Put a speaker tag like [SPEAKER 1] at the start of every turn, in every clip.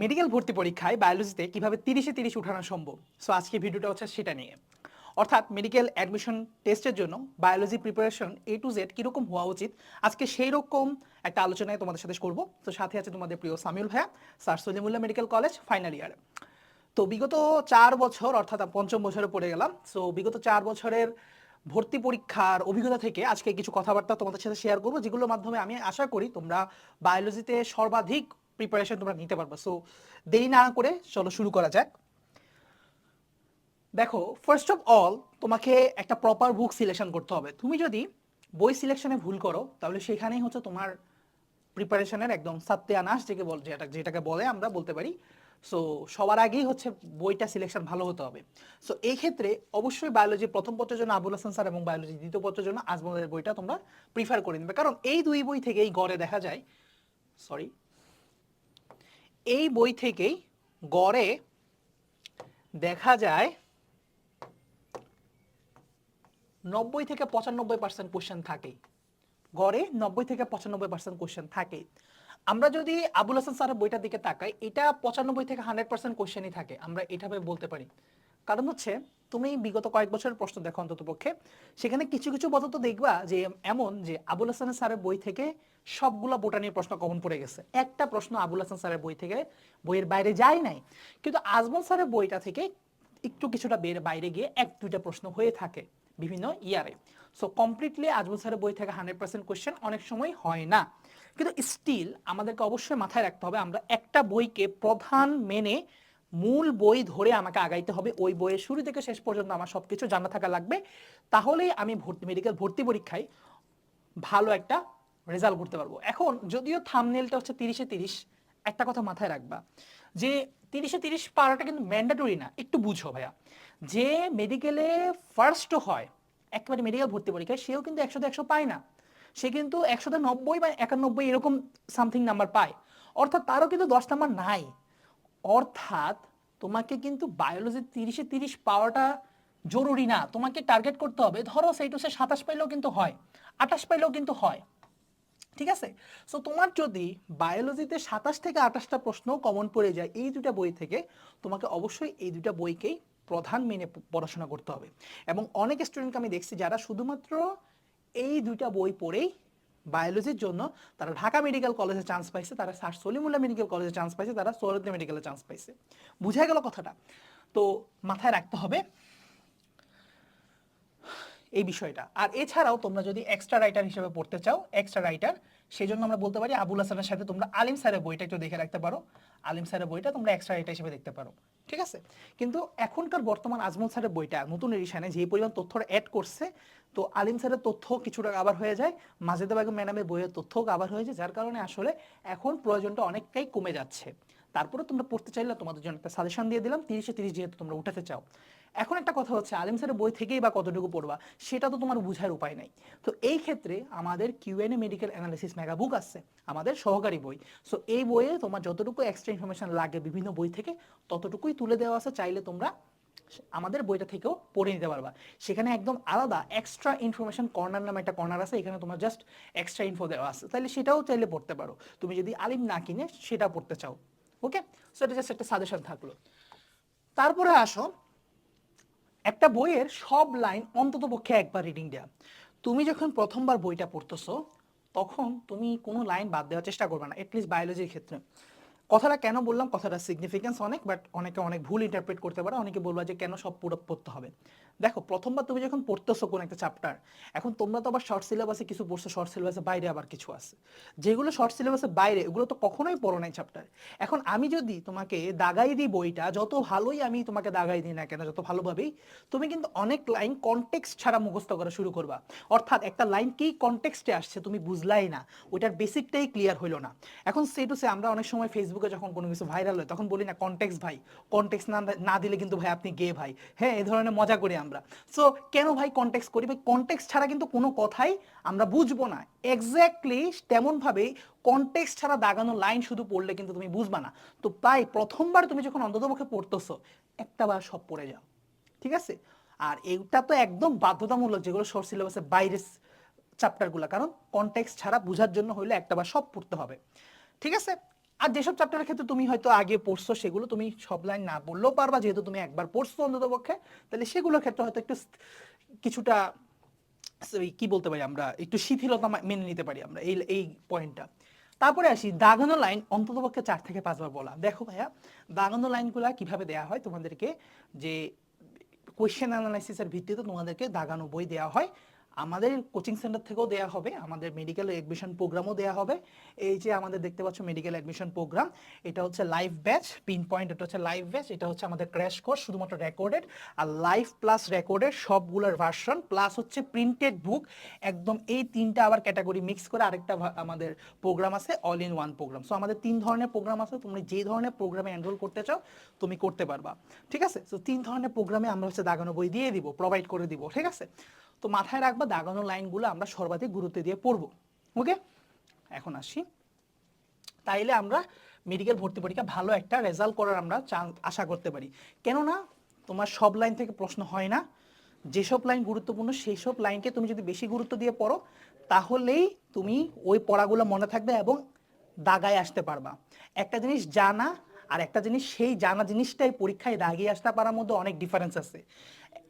[SPEAKER 1] Medical ভর্তি পরীক্ষায় বায়োলজিতে কীভাবে তিরিশে তিরিশ উঠানো সম্ভব? সো আজকে ভিডিওটা হচ্ছে সেটা নিয়ে। অর্থাৎ মেডিকেল অ্যাডমিশন টেস্টের জন্য biology preparation A to Z কীরকম হওয়া উচিত? আজকে সেই রকম একটা আলোচনায় তোমাদের সাথে করব। তো সাথে আছে তোমাদের প্রিয় সামিউল ভাইয়া, sir Salimullah medical college final year তো বিগত চার বছর, অর্থাৎ পঞ্চম বছরে পড়ে গেলাম। সো বিগত চার বছরের ভর্তি পরীক্ষার অভিজ্ঞতা থেকে আজকে কিছু কথাবার্তা তোমাদের সাথে শেয়ার করব, যেগুলোর মাধ্যমে আমি আশা করি তোমরা বায়োলজিতে সর্বাধিক প্রিপারেশন তোমরা নিতে পারবে। সো দেরি না করে চলো শুরু করা যাক। দেখো ফার্স্ট অফ অল তোমাকে একটা প্রপার বুক সিলেকশন করতে হবে। তুমি যদি বই সিলেকশনে ভুল করো, তাহলে সেখানেই হচ্ছে তোমার প্রিপারেশনের একদম সাত্যানাশ যেকে বল যেটা যেটাকে বলে আমরা বলতে পারি। সো সবার আগেই হচ্ছে বইটা সিলেকশন ভালো হতে হবে। সো এই ক্ষেত্রে অবশ্যই বায়োলজি প্রথম পত্রের জন্য আবুল হাসান স্যার এবং বায়োলজি দ্বিতীয় পত্রের জন্য আজমলের বইটা তোমরা প্রিফার করে নেবে। কারণ এই দুই বই থেকেই গড়ে দেখা যায় সরি এই বই থেকেই গড়ে দেখা যায় নব্বই থেকে পঁচানব্বই পার্সেন্ট কোশ্চেন থাকে গড়ে নব্বই থেকে পঁচানব্বই পার্সেন্ট কোশ্চেন থাকে আমরা যদি আবুল হাসান স্যারের বইটার দিকে তাকাই, এটা পঁচানব্বই থেকে হান্ড্রেড পার্সেন্ট কোশ্চেনই থাকে, আমরা এটাভাবে বলতে পারি। কারণ হচ্ছে তুমি বিগত কয়েক বছরের প্রশ্ন দেখো অন্তত পক্ষে। সেখানে কিছু কিছু পদ্ধত দেখবা যে এমন যে আবুল হাসান স্যারের বই থেকে সবগুলা বোটানির প্রশ্ন কমন পড়ে গেছে। একটা প্রশ্ন আবুল হাসান স্যারের বই থেকে বইয়ের বাইরে যায় নাই। কিন্তু আজমল স্যারের বইটা থেকে একটু কিছুটা বের বাইরে গিয়ে এক দুইটা প্রশ্ন হয়ে থাকে বিভিন্ন ইয়ারে। সো কমপ্লিটলি আজমল স্যারের বই থেকে হান্ড্রেড পার্সেন্ট কোয়েশ্চেন অনেক সময় হয় না। কিন্তু স্টিল আমাদেরকে অবশ্যই মাথায় রাখতে হবে আমরা একটা বইকে প্রধান মেনে মূল বই ধরে আমাকে আগাইতে হবে। ওই বইয়ের শুরু থেকে শেষ পর্যন্ত আমার সবকিছু জানা থাকা লাগবে। তাহলেই আমি ভর্তি মেডিকেল ভর্তি পরীক্ষায় ভালো একটা রেজাল্ট করতে পারব। এখন যদিও থামনেলটা হচ্ছে তিরিশে তিরিশ, একটা কথা মাথায় রাখবা যে তিরিশে তিরিশ পারাটা কিন্তু ম্যান্ডাটরি না, একটু বুঝো ভাইয়া। যে মেডিকেলে ফার্স্ট হয়, একেবারে মেডিকেল ভর্তি পরীক্ষায়, সেও কিন্তু একশোতে একশো পায় না। সে কিন্তু একশোতে নব্বই বা একানব্বই এরকম সামথিং নাম্বার পায়। অর্থাৎ তারও কিন্তু দশ নাম্বার নাই। অর্থাৎ তোমাকে কিন্তু বায়োলজি তিরিশে তিরিশ পাওয়াটা জরুরি না। তোমাকে টার্গেট করতে হবে। ধরো সেইটুসে সাতাশ পাইলেও কিন্তু হয়, আঠাশ পাইলেও কিন্তু হয়। ঠিক আছে? সো তোমার যদি বায়োলজিতে সাতাশ থেকে আঠাশটা প্রশ্ন কমন পড়ে যায়, এই দুটা বই থেকে, তোমাকে অবশ্যই এই দুটা বইকেই প্রধান মেনে পড়াশোনা করতে হবে। এবং অনেক স্টুডেন্টকে আমি দেখছি যারা শুধুমাত্র এই দুইটা বই পড়েই বায়োলজির জন্য তারা ঢাকা মেডিকেল কলেজে চান্স পাইছে, তারা স্যার সলিমুল্লাহ মেডিকেল কলেজে চান্স পাইছে, তারা সৌরদ্দি মেডিকেলে চান্স পাইছে। বুঝা গেল কথাটা। তো মাথায় রাখতে হবে এই বিষয়টা। আর এছাড়াও তোমরা যদি এক্সট্রা রাইটার হিসেবে পড়তে চাও এক্সট্রা রাইটার সেই জন্য আমরা বলতে পারি আবুল হাসানের সাথে তোমরা আলিম স্যারের বইটা একটু দেখে রাখতে পারো। আলিম স্যারের বইটা তোমরা এক্সট্রা রাইটার হিসেবে দেখতে পারো। ঠিক আছে? কিন্তু এখনকার বর্তমান আজমল স্যারের বইটা, নতুন এডিশনে যে পরিমাণ তথ্য অ্যাড করছে, তো আলিম স্যারের তথ্য কিছুটা আবার হয়ে যায়, মাজেদা বেগম ম্যাডামের বইয়ের তথ্যও আবার হয়ে যায়, যার কারণে আসলে এখন প্রয়োজনটা অনেকটাই কমে যাচ্ছে। তারপরে তোমরা পড়তে চাইলে তোমাদের জন্য একটা সাজেশন দিয়ে দিলাম, তিরিশে তিরিশ যেহেতু তোমরা উঠাতে চাও। এখন একটা কথা হচ্ছে, আলিম স্যারের বই থেকেই বা কতটুকু পড়বা, সেটা তো তোমার বুঝার উপায় নাই। তো এই ক্ষেত্রে আমাদের QNA medical analysis mega book আছে, আমাদের সহকারী বই। সো এই বইয়ে তোমার যতটুকু এক্সট্রা ইনফরমেশন লাগে বিভিন্ন বই থেকে, ততটুকুই তুলে দেওয়া আছে, চাইলে তোমরা আমাদের বইটা থেকেও পড়ে নিতে পারবা। সেখানে একদম আলাদা এক্সট্রা ইনফরমেশন কর্নার নামে একটা কর্নার আছে, এখানে তোমার জাস্ট এক্সট্রা ইনফো দেওয়া আছে। তাহলে সেটাও চাইলে পড়তে পারো। তুমি যদি আলিম না কিনে, সেটা পড়তে চাও। ওকে সো এটা জাস্ট একটা সাজেশন থাকল। তারপরে আসো একটা বইয়ের সব লাইন অন্তত পক্ষে একবার রিডিং দেওয়া তুমি যখন প্রথমবার বইটা পড়তেছো, তখন তুমি কোনো লাইন বাদ দেওয়ার চেষ্টা করবে না এটলিস্ট বায়োলজির ক্ষেত্রে। কথাটা কেন বললাম? কথাটা সিগনিফিকেন্স অনেক বাট অনেকে অনেক ভুল ইন্টারপ্রেট করতে পারে, অনেকে বলব যে কেন সব পুরো পড়তে হবে। দেখো, প্রথমবার তুমি যখন পড়তেছো কোন একটা চ্যাপ্টার এখন তোমরা তো আবার শর্ট সিলেবাসে কিছু পড়ছো শর্ট সিলেবাসে বাইরে আবার কিছু আছে। যেগুলো শর্ট সিলেবাসের বাইরে ওগুলো তো কখনোই পড়ো নাই চ্যাপ্টার এখন আমি যদি তোমাকে দাগাই দিই বইটা, যত ভালোই আমি তোমাকে দাগাই দিই না কেন, যত ভালোভাবেই, তুমি কিন্তু অনেক লাইন কনটেক্সট ছাড়া মুখস্থ করা শুরু করবা। অর্থাৎ একটা লাইন কি কনটেক্সটে আসছে তুমি বুঝলাই না, ওইটার বেসিকটাই ক্লিয়ার হইল না। এখন সে টু সে আমরা অনেক সময় ফেসবুকে যখন কোনো কিছু ভাইরাল হয়, তখন বলি না কনটেক্স ভাই কনটেক্স না না দিলে কিন্তু ভাই আপনি গে ভাই। হ্যাঁ এই ধরনের মজা করি আমরা। সো কেন ভাই কনটেক্স করি? ভাই কনটেক্স ছাড়া কিন্তু কোনো কথাই আমরা বুঝব না। এক্স্যাক্টলি তেমনভাবেই কনটেক্স ছাড়া দাগানো লাইন শুধু পড়লে কিন্তু তুমি বুঝবা না। তো তাই প্রথমবার তুমি যখন অন্ততপক্ষে পড়তেছো, একটা বার সব পড়ে যাও। ঠিক আছে? আর এইটা তো একদম বাধ্যতামূলক যেগুলো শর্ট সিলেবাসের বাইরের চ্যাপ্টারগুলো কারণ কনটেক্সট ছাড়া বোঝার জন্য হইলে একটা বার সব পড়তে হবে। ঠিক আছে? আর যেসব চ্যাপ্টারের ক্ষেত্রে তুমি হয়তো আগে পড়ছো, সেগুলো তুমি সব লাইন না পড়লেও পারবা, যেহেতু তুমি একবার পড়ছো অন্তত পক্ষে তাহলে সেগুলোর ক্ষেত্রে হয়তো একটু কিছুটা কি বলতে পারি আমরা, একটু শিথিলতা মেনে নিতে পারি আমরা এই এই পয়েন্টটা তারপরে আসি, দাগানো লাইন অন্ততপক্ষে চার থেকে পাঁচবার বলা। দেখো ভাইয়া, দাগানো লাইনগুলা কীভাবে দেয়া হয়? তোমাদেরকে যে কোয়েশ্চেন অ্যানালাইসিসের ভিত্তিতে তোমাদেরকে দাগানো বই দেওয়া হয়। আমাদের কোচিং সেন্টার থেকেও দেওয়া হবে, আমাদের মেডিকেল অ্যাডমিশন প্রোগ্রামও দেওয়া হবে। এই যে আমাদের দেখতে পাচ্ছ মেডিকেল অ্যাডমিশন প্রোগ্রাম এটা হচ্ছে লাইভ ব্যাচ পিন পয়েন্ট এটা হচ্ছে লাইভ ব্যাচ এটা হচ্ছে আমাদের ক্র্যাশ কোর্স শুধুমাত্র রেকর্ডেড আর লাইভ প্লাস রেকর্ডেড সবগুলোর ভার্সন প্লাস হচ্ছে প্রিন্টেড বুক একদম এই তিনটা আবার ক্যাটাগরি মিক্স করে আরেকটা আমাদের প্রোগ্রাম আছে all in one program so আমাদের তিন ধরনের প্রোগ্রাম আছে তুমি যে ধরনের প্রোগ্রামে এনরোল করতে চাও, তুমি করতে পারবা। ঠিক আছে? তো তিন ধরনের প্রোগ্রামে আমরা হচ্ছে দাগানো বই দিয়ে দিব প্রোভাইড করে দিব, ঠিক আছে? তো মাথায় রাখবা দাগানো লাইনগুলো আমরা সর্বাধিক গুরুত্ব দিয়ে পড়ব। ওকে এখন আসি। তাইলে আমরা মেডিকেল ভর্তি পরীক্ষা ভালো একটা রেজাল্ট করার আমরা আশা করতে পারি। কেননা তোমার সব লাইন থেকে প্রশ্ন হয় না। যেসব লাইন গুরুত্বপূর্ণ সেই সব লাইনকে তুমি যদি বেশি গুরুত্ব দিয়ে পড়ো, তাহলেই তুমি ওই পড়াগুলো মনে থাকবে এবং দাগায় আসতে পারবা। একটা জিনিস জানা আর একটা জিনিস সেই জানা জিনিসটাই পরীক্ষায় দাগিয়ে আসতে পারার মধ্যে অনেক ডিফারেন্স আছে।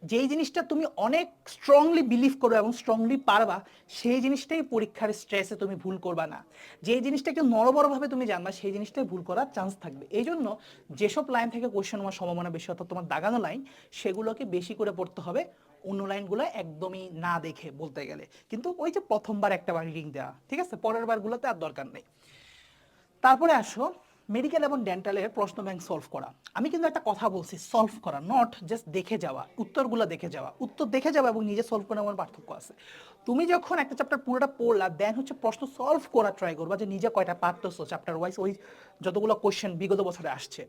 [SPEAKER 1] যেই জিনিসটা তুমি অনেক স্ট্রংলি বিলিভ করবে এবং স্ট্রংলি পারবা, সেই জিনিসটাই পরীক্ষার স্ট্রেসে তুমি ভুল করবা না। যেই জিনিসটা একটু নরবরভাবে তুমি জানবা, সেই জিনিসটাই ভুল করার চান্স থাকবে। এই জন্য যেসব লাইন থেকে কোয়েশ্চেন হওয়ার সম্ভাবনা বেশি অর্থাৎ তোমার দাগানো লাইন সেগুলোকে বেশি করে পড়তে হবে। অন্য লাইনগুলো একদমই না দেখে বলতে গেলে। কিন্তু ওই যে প্রথমবার একটা বার রিডিং দেওয়া ঠিক আছে? পরের বারগুলোতে আর দরকার নেই। তারপরে আসো মেডিকেল এবং ডেন্টালের প্রশ্ন ব্যাংক সলভ করা। আমি কিন্তু একটা কথা বলছি সলভ করা নট জাস্ট দেখে যাওয়া, উত্তরগুলো দেখে যাওয়া। উত্তর দেখে যাওয়া এবং নিজে সলভ করার মধ্যে পার্থক্য আছে। তুমি যখন একটা চ্যাপ্টার পুরোটা পড়লা দেন হচ্ছে প্রশ্ন সলভ করা ট্রাই করবা যে নিজে কয়টা পারতেছো চ্যাপ্টার ওয়াইজ ওই যতগুলো কোশ্চেন বিগত বছরে আসছে।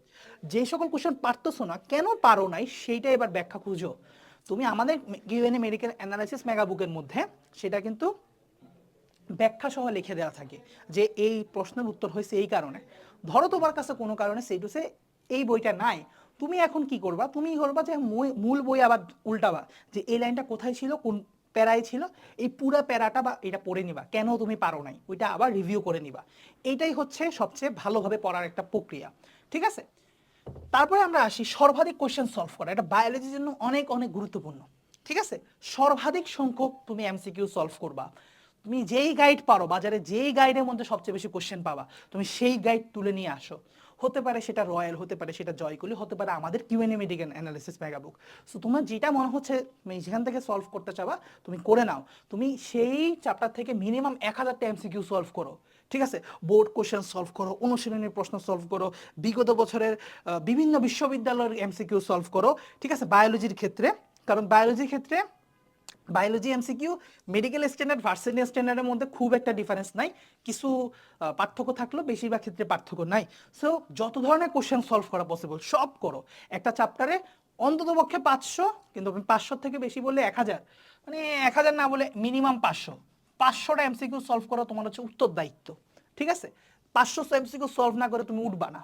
[SPEAKER 1] যে সকল কোশ্চেন পারতেছো না, কেন পারো নাই সেইটা এবার ব্যাখ্যা খুঁজো। তুমি আমাদের গিভেন মেডিকেল অ্যানালাইসিস মেগা বুকের মধ্যে, সেটা কিন্তু ব্যাখ্যা সহ লিখে দেওয়া থাকে যে এই প্রশ্নের উত্তর হয়েছে এই কারণে। ধরো তোমার কাছে কোনো কারণে সেইটুসে এই বইটা নাই। তুমি এখন কি করবা? তুমি করবা যে মূল বই আবার উল্টাবা যে এই লাইনটা কোথায় ছিল, কোন প্যারায় ছিল? এই পুরা প্যারাটা বা এটা পড়ে নিবা। কেন তুমি পারো নাই? ওইটা আবার রিভিউ করে নিবা। এইটাই হচ্ছে সবচেয়ে ভালোভাবে পড়ার একটা প্রক্রিয়া। ঠিক আছে? তারপরে আমরা আসি সর্বাধিক কোশ্চেন সলভ করা। এটা বায়োলজির জন্য অনেক অনেক গুরুত্বপূর্ণ। ঠিক আছে? সর্বাধিক সংখ্যক তুমি এমসিকিউ সলভ করবা। তুমি যেই গাইড পারো, বাজারে যেই গাইডের মধ্যে সবচেয়ে বেশি কোশ্চেন পাবা, তুমি সেই গাইড তুলে নিয়ে আসো। হতে পারে সেটা রয়্যাল, হতে পারে সেটা জয়কুলি, হতে পারে আমাদের QNA medical analysis mega book so তোমার যেটা মনে হচ্ছে, তুমি যেখান থেকে সলভ করতে চাবা, তুমি করে নাও। তুমি সেই চ্যাপ্টার থেকে মিনিমাম এক হাজারটা এমসিকিউ সলভ করো, ঠিক আছে? বোর্ড কোশ্চেন সলভ করো, অনুশীলনের প্রশ্ন সলভ করো, বিগত বছরের বিভিন্ন বিশ্ববিদ্যালয়ের এমসিকিউ সলভ করো, ঠিক আছে? বায়োলজির ক্ষেত্রে, কারণ বায়োলজির ক্ষেত্রে biology MCQ medical standard varsity স্ট্যান্ডার্ডের মধ্যে খুব একটা ডিফারেন্স নাই। কিছু পার্থক্য থাকলেও বেশিরভাগ ক্ষেত্রে পার্থক্য নাই। সো যত ধরনের কোশ্চেন সলভ করা পসিবল সব করো। একটা চ্যাপ্টারে অন্তত পক্ষে পাঁচশো, কিন্তু আমি পাঁচশো থেকে বেশি বললে এক হাজার। মানে এক হাজার না বলে মিনিমাম পাঁচশো। পাঁচশোটা এমসিকিউ সলভ করা, তোমার হচ্ছে উত্তর দায়িত্ব। ঠিক আছে? পাঁচশো এমসিকিউ সলভ না করে তুমি উঠবা না।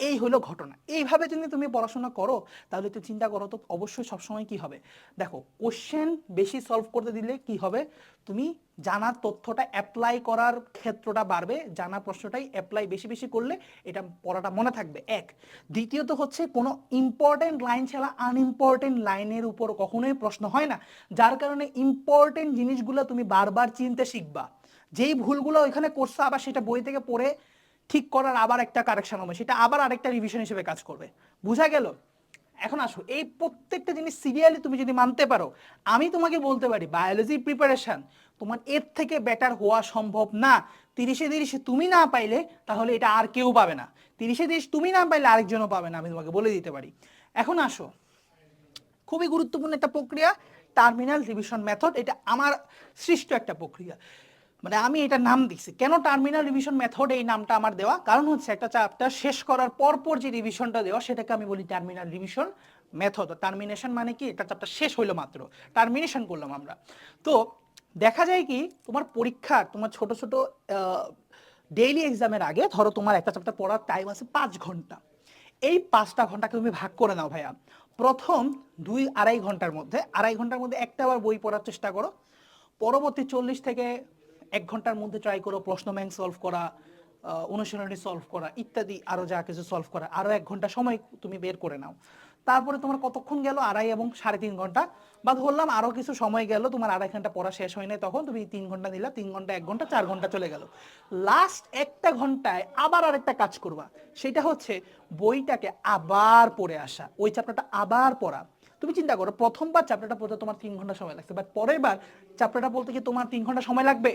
[SPEAKER 1] এই হলো ঘটনা। এইভাবে যদি তুমি পড়াশোনা করো, তাহলে তো চিন্তা করো তো অবশ্যই সবসময় কি হবে? দেখো কোশ্চেন বেশি সলভ করতে দিলে কি হবে? তুমি জানার তথ্যটা অ্যাপ্লাই করার ক্ষেত্রটা বাড়বে জানা প্রশ্নটাই অ্যাপ্লাই বেশি বেশি করলে এটা পড়াটা মনে থাকবে। এক। দ্বিতীয়ত হচ্ছে, কোনো ইম্পর্টেন্ট লাইন ছাড়া আনইম্পর্টেন্ট লাইনের উপর কখনোই প্রশ্ন হয় না। যার কারণে ইম্পর্টেন্ট জিনিসগুলো তুমি বারবার চিনতে শিখবা। যেই ভুলগুলো ওইখানে করছ, আবার সেটা বই থেকে পড়ে ঠিক করার আবার একটা কারেকশন হবে। সেটা আবার আরেকটা রিভিশন হিসেবে কাজ করবে। বুঝা গেল? এখন আসো, এই প্রত্যেকটা জিনিস সিরিয়ালি তুমি যদি মানতে পারো, আমি তোমাকে বলতে পারি বায়োলজি প্রিপারেশন তোমার এর থেকে বেটার হওয়া সম্ভব না। তিরিশে তিরিশে তুমি না পাইলে তাহলে এটা আর কেউ পাবে না। তিরিশে তিরিশ তুমি না পাইলে আরেকজনও পাবে না, আমি তোমাকে বলে দিতে পারি। এখন আসো, খুবই গুরুত্বপূর্ণ একটা প্রক্রিয়া টার্মিনাল রিভিশন মেথড এটা আমার সৃষ্ট একটা প্রক্রিয়া। মানে আমি এটা নাম দিছি। কেন টার্মিনাল রিভিশন মেথড এই নামটা আমার দেওয়া? কারণ হচ্ছে একটা চ্যাপ্টার শেষ করার পর পর যে রিভিশনটা দেওয়া, সেটাকে আমি বলি টার্মিনাল রিভিশন মেথড টার্মিনেশন মানে কি? একটা চ্যাপ্টার শেষ হইল মাত্র। টার্মিনেশন করলাম আমরা। তো দেখা যায় কি, তোমার পরীক্ষার তোমার ছোট ছোট ডেইলি এক্সামের আগে ধরো তোমার একটা চ্যাপ্টার পড়ার টাইম আছে পাঁচ ঘণ্টা। এই পাঁচটা ঘন্টাকে তুমি ভাগ করে নাও ভাইয়া। প্রথম দুই আড়াই ঘণ্টার মধ্যে, আড়াই ঘণ্টার মধ্যে একটা আবার বই পড়ার চেষ্টা করো। পরবর্তী চল্লিশ থেকে এক ঘণ্টার মধ্যে ট্রাই করো, প্রশ্ন ব্যাংক সলভ করা অনুশীলনী সলভ করা, ইত্যাদি আরও যা কিছু সলভ করা, আরও এক ঘণ্টা সময় তুমি বের করে নাও। তারপরে তোমার কতক্ষণ গেল? আড়াই এবং সাড়ে তিন ঘণ্টা। বা ধরলাম আরও কিছু সময় গেল, তোমার আড়াই ঘণ্টা পড়া শেষ হয় নাই, তখন তুমি তিন ঘণ্টা দিলা তিন ঘণ্টা, এক ঘণ্টা, চার ঘণ্টা চলে গেল। লাস্ট একটা ঘন্টায় আবার আরেকটা কাজ করবা। সেটা হচ্ছে বইটাকে আবার পড়ে আসা। ওই চ্যাপ্টারটা আবার পড়া। তুমি চিন্তা করো, প্রথমবার চ্যাপ্টারটা পড়তে তোমার তিন ঘণ্টা সময় লাগছে বাট পরের বার চ্যাপ্টারটা বলতে কি তোমার তিন ঘণ্টা সময় লাগবে?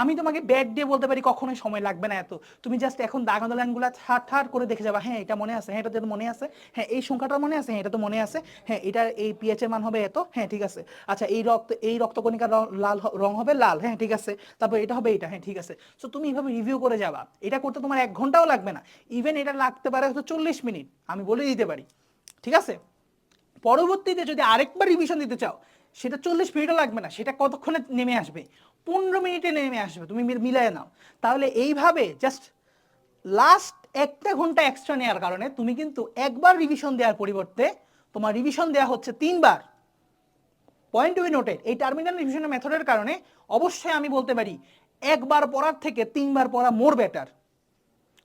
[SPEAKER 1] আমি তোমাকে ব্যাড দিয়ে বলতে পারি কখনোই সময় লাগবে না এত। তুমি জাস্ট এখন দাগানো লাইনগুলো ঠাট ঠাট করে দেখে যাবা হ্যাঁ এটা মনে আছে হ্যাঁ এটা তো মনে আছে হ্যাঁ এই সংখ্যাটা মনে আছে হ্যাঁ এটা তো মনে আছে হ্যাঁ এটা এই পিএচ এর মান হবে এত হ্যাঁ ঠিক আছে। আচ্ছা এই রক্ত, এই রক্তকণিকার লাল রং হবে লাল হ্যাঁ ঠিক আছে। তারপর এটা হবে এটা হ্যাঁ ঠিক আছে। সো তুমি এইভাবে রিভিউ করে যাবা। এটা করতে তোমার এক ঘন্টাও লাগবে না। ইভেন এটা লাগতে পারে হয়তো চল্লিশ মিনিট, আমি বলে দিতে পারি। ঠিক আছে? পরবর্তীতে যদি আরেকবার রিভিশন দিতে চাও, সেটা চল্লিশ মিনিটও লাগবে না, সেটা কতক্ষণে নেমে আসবে? পনেরো মিনিটে নেমে আসবে, তুমি মিল- মিলায় নাও। তাহলে এইভাবে জাস্ট লাস্ট একটা ঘণ্টা এক্সট্রা নেওয়ার কারণে তুমি কিন্তু একবার রিভিশন দেওয়ার পরিবর্তে তোমার রিভিশন দেওয়া হচ্ছে তিনবার। পয়েন্ট টু বি নোটেড এই টার্মিনাল রিভিশনের মেথডের কারণে অবশ্যই আমি বলতে পারি, একবার পড়ার থেকে তিনবার পড়া মোর বেটার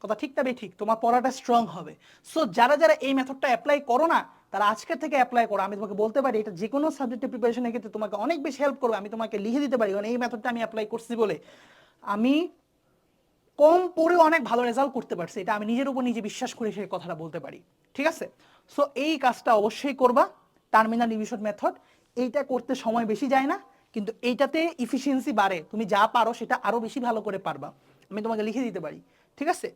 [SPEAKER 1] কথা ঠিক তবে ঠিক, তোমার পড়াটা স্ট্রং হবে। সো যারা যারা এই মেথডটা অ্যাপ্লাই করো না তারা আজকের থেকে অ্যাপ্লাই করো। আমি তোমাকে বলতে পারি, এটা যে কোনো সাবজেক্টের প্রিপারেশনের ক্ষেত্রে তোমাকে অনেক বেশি হেল্প করবে। আমি তোমাকে লিখে দিতে পারি, কারণ এই মেথডটা আমি অ্যাপ্লাই করছি বলে। আমি কম পড়েও অনেক ভালো রেজাল্ট করতে পারছি, এটা আমি নিজের উপর নিজে বিশ্বাস করে সেই কথাটা বলতে পারি। ঠিক আছে? সো এই কাজটা অবশ্যই করবা টার্মিনাল রিভিশন মেথড এইটা করতে সময় বেশি যায় না, কিন্তু এইটাতে ইফিসিয়েন্সি বাড়ে। তুমি যা পারো সেটা আরও বেশি ভালো করে পারবা। আমি তোমাকে লিখে দিতে পারি। ঠিক আছে?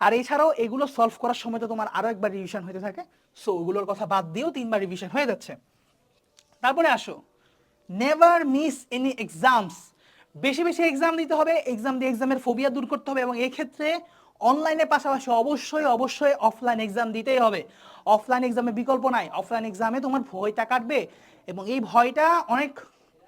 [SPEAKER 1] আর এছাড়াও এগুলো সলভ করার সময় তো তোমার আরও একবার রিভিশন হতে থাকে। সো ওগুলোর কথা বাদ দিয়েও তিনবার রিভিশন হয়ে যাচ্ছে। তারপরে আসো। নেভার মিস এনি এক্সামস বেশি বেশি এক্সাম দিতে হবে এক্সাম দিয়ে এক্সামের ফোবিয়া দূর করতে হবে এবং এই ক্ষেত্রে অনলাইনের পাশাপাশি অবশ্যই অবশ্যই অফলাইন এক্সাম দিতেই হবে। অফলাইন এক্সামে বিকল্প নাই। অফলাইন এক্সামে তোমার ভয়টা কাটবে এবং এই ভয়টা অনেক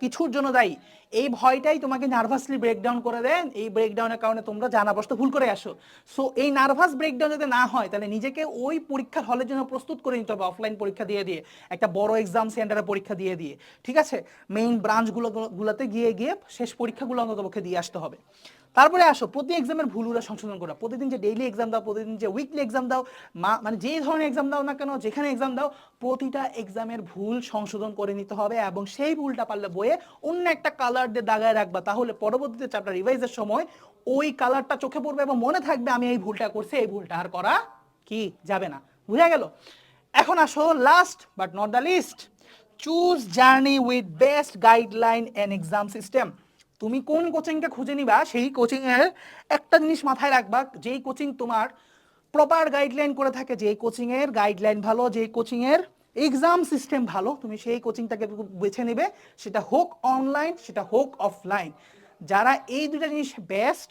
[SPEAKER 1] কিছুর জন্য দায়ী। এই ভয়টাই তোমাকে নার্ভাসলি ব্রেকডাউন করে দেন এই ব্রেকডাউনের কারণে তোমরা জানা প্রশ্ন ভুল করে আসো। সো এই নার্ভাস ব্রেকডাউন যদি না হয়, তাহলে নিজেকে ওই পরীক্ষার হলের জন্য প্রস্তুত করে নিতে হবে অফলাইন পরীক্ষা দিয়ে দিয়ে। একটা বড় এক্সাম সেন্টারে পরীক্ষা দিয়ে দিয়ে। ঠিক আছে? মেইন ব্রাঞ্চগুলো গুলোতে গিয়ে গিয়ে শেষ পরীক্ষাগুলো অন্ততপক্ষে দিয়ে আসতে হবে। তারপরে আসো, প্রতি এক্সামের ভুলগুলো সংশোধন করা প্রতিদিন যে ডেইলি এক্সাম দাও, প্রতিদিন যে উইকলি এক্সাম দাও মানে যে ধরনের এক্সাম দাও না কেন, যেখানে এক্সাম দাও, প্রতিটা এক্সামের ভুল সংশোধন করে নিতে হবে এবং সেই ভুলটা পারলে বইয়ে অন্য একটা কালার দিয়ে দাগায় রাখবা। তাহলে পরবর্তীতে চ্যাপ্টার রিভাইজের সময় ওই কালারটা চোখে পড়বে এবং মনে থাকবে, আমি এই ভুলটা করছি, এই ভুলটা আর করা কি? যাবে না। বুঝা গেল? এখন আসো last but not the least choose journey with best guideline and exam system তুমি কোন কোচিংটা খুঁজে নিবা, সেই কোচিং এর একটা জিনিস মাথায় রাখবা, যেই কোচিং তোমার প্রপার গাইডলাইন করে থাকে, যেই কোচিং এর গাইডলাইন ভালো, যেই কোচিং এর এক্সাম সিস্টেম ভালো, তুমি সেই কোচিংটাকে বেছে নেবে, সেটা হোক অনলাইন সেটা হোক অফলাইন যারা এই দুটা জিনিস বেস্ট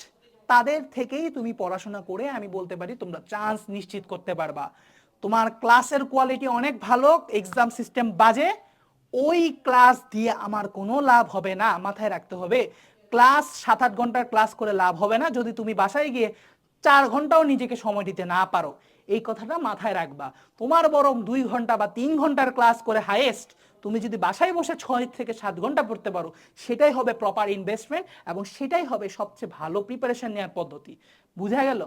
[SPEAKER 1] তাদের থেকেই তুমি পড়াশোনা করে, আমি বলতে পারি তোমরা চান্স নিশ্চিত করতে পারবা। তোমার ক্লাসের কোয়ালিটি অনেক ভালো এক্সাম সিস্টেম বাজে ওই ক্লাস দিয়ে আমার কোনো লাভ হবে না। মাথায় রাখতে হবে, ক্লাস সাত আট ঘণ্টার ক্লাস করে লাভ হবে না। যদি তুমি বাসায় গিয়ে চার ঘন্টাও নিজেকে সময় দিতে না পারো, এই কথাটা মাথায় রাখবা। তোমার বরং দুই ঘণ্টা বা তিন ঘণ্টার ক্লাস করে হাইয়েস্ট তুমি যদি বাসায় বসে ছয় থেকে সাত ঘণ্টা পড়তে পারো, সেটাই হবে প্রপার ইনভেস্টমেন্ট এবং সেটাই হবে সবচেয়ে ভালো প্রিপারেশন নেওয়ার পদ্ধতি। বুঝা গেল?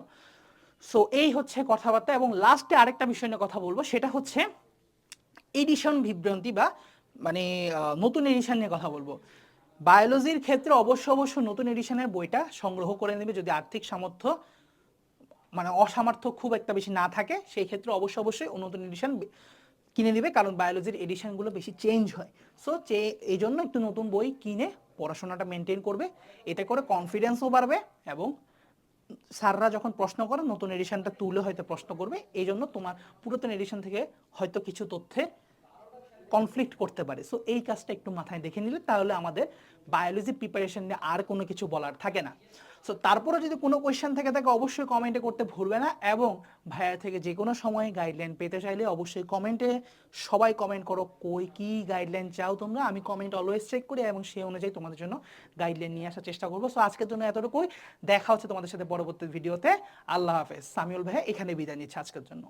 [SPEAKER 1] সো এই হচ্ছে কথাবার্তা এবং লাস্টে আরেকটা বিষয় নিয়ে কথা বলব। সেটা হচ্ছে এডিশন বিভ্রান্তি বা মানে নতুন এডিশন নিয়ে কথা বলব। বায়োলজির ক্ষেত্রে অবশ্য অবশ্য নতুন এডিশনের বইটা সংগ্রহ করে নেবে যদি আর্থিক সামর্থ্য মানে অসামর্থ্য খুব একটা বেশি না থাকে, সেই ক্ষেত্রে অবশ্য অবশ্যই নতুন এডিশন কিনে নেবে, কারণ বায়োলজির এডিশনগুলো বেশি চেঞ্জ হয়। সো চে, এই জন্য একটু নতুন বই কিনে পড়াশোনাটা মেনটেন করবে। এতে করে কনফিডেন্সও বাড়বে এবং স্যাররা যখন প্রশ্ন করে নতুন এডিশনটা তুলে হয়তো প্রশ্ন করবে। এই জন্য তোমার পুরাতন এডিশন থেকে হয়তো কিছু তথ্যে কনফ্লিক্ট করতে পারে। সো এই কাজটা একটু মাথায় দেখে নিলে তাহলে আমাদের বায়োলজি প্রিপারেশন নিয়ে আর কোনো কিছু বলার থাকে না। সো তারপরে যদি কোনো কোয়েশ্চেন থেকে থাকে অবশ্যই কমেন্টে করতে ভুলবে না এবং ভাইয়া থেকে যে কোনো সময় গাইডলাইন পেতে চাইলে অবশ্যই কমেন্টে সবাই কমেন্ট করো, কই কি গাইডলাইন চাও তোমরা? আমি কমেন্ট অলওয়েজ চেক করি এবং সেই অনুযায়ী তোমাদের জন্য গাইডলাইন নিয়ে আসার চেষ্টা করব। সো আজকের জন্য এতটুকুই। দেখা হচ্ছে তোমাদের সাথে পরবর্তী ভিডিওতে আল্লাহ হাফেজ। সামিউল ভাইয়া এখানে বিদায় নিচ্ছে আজকের জন্য।